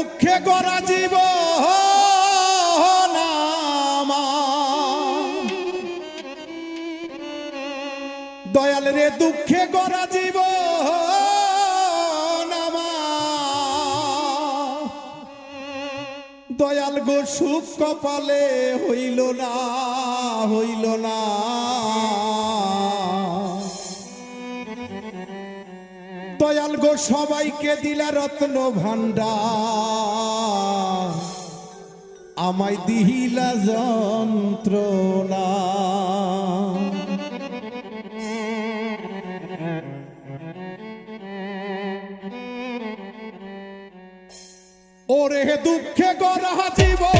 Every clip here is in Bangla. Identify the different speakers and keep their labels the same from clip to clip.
Speaker 1: দুঃখে গড়া জীব দয়াল রে, দুঃখে গড়া জীব দয়াল গো, সুখ কপালে হইল না হইল না। দয়াল গো সবাইকে দিলা রত্ন ভান্ডার আমায় দিহিলা যন্ত্রণা। ওরে দুঃখে গড়া জীবন।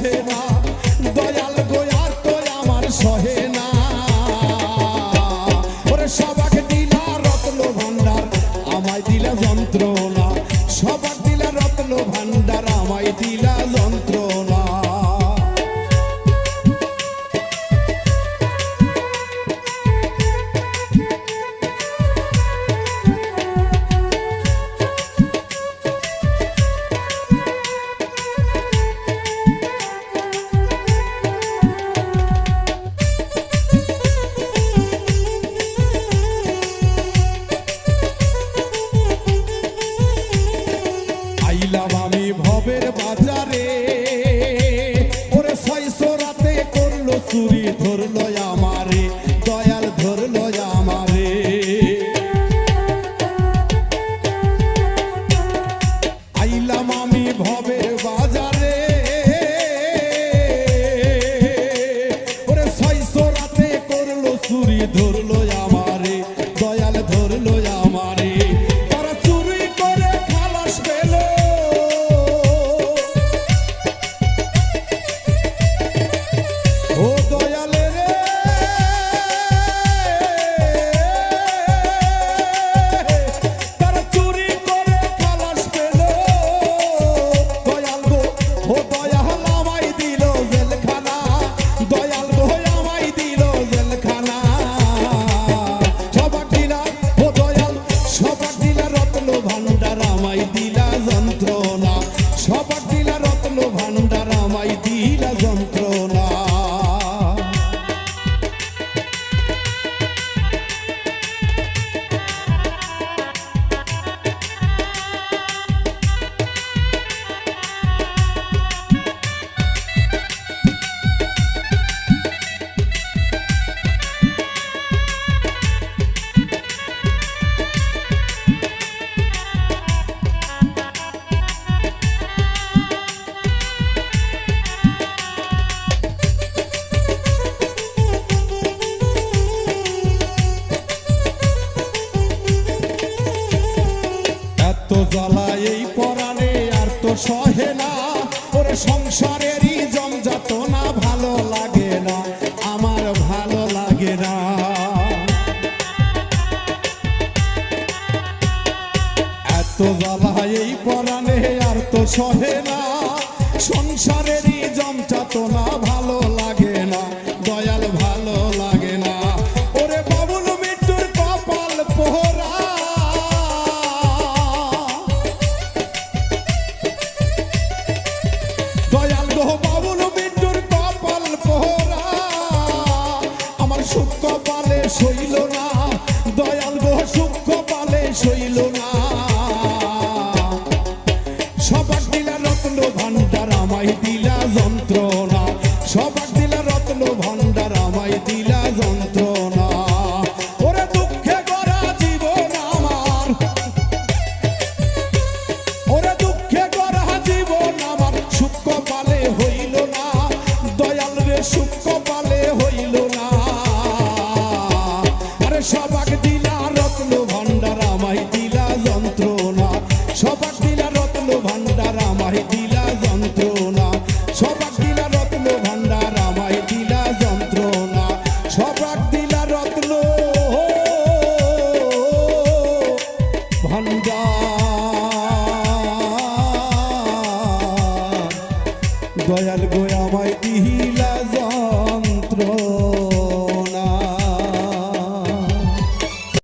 Speaker 1: সহে আমার সহে না ওরে সবাক দিলা রত্ন ভান্ডার আমায় দিলা যন্ত্রণা। সবাক দিলা রত্ন ভান্ডার আমায় দিলা যন্ত্রণা। চুরি ধরলো জ্বালা এই পরাণে আর তো সহে না। ওরে সংসারেরই জমজাত না ভালো লাগে না, আমার ভালো লাগে না। এত জ্বালা এই পরাণে আর তো সহে না, সংসারেরই জমজাত না সুখ পালে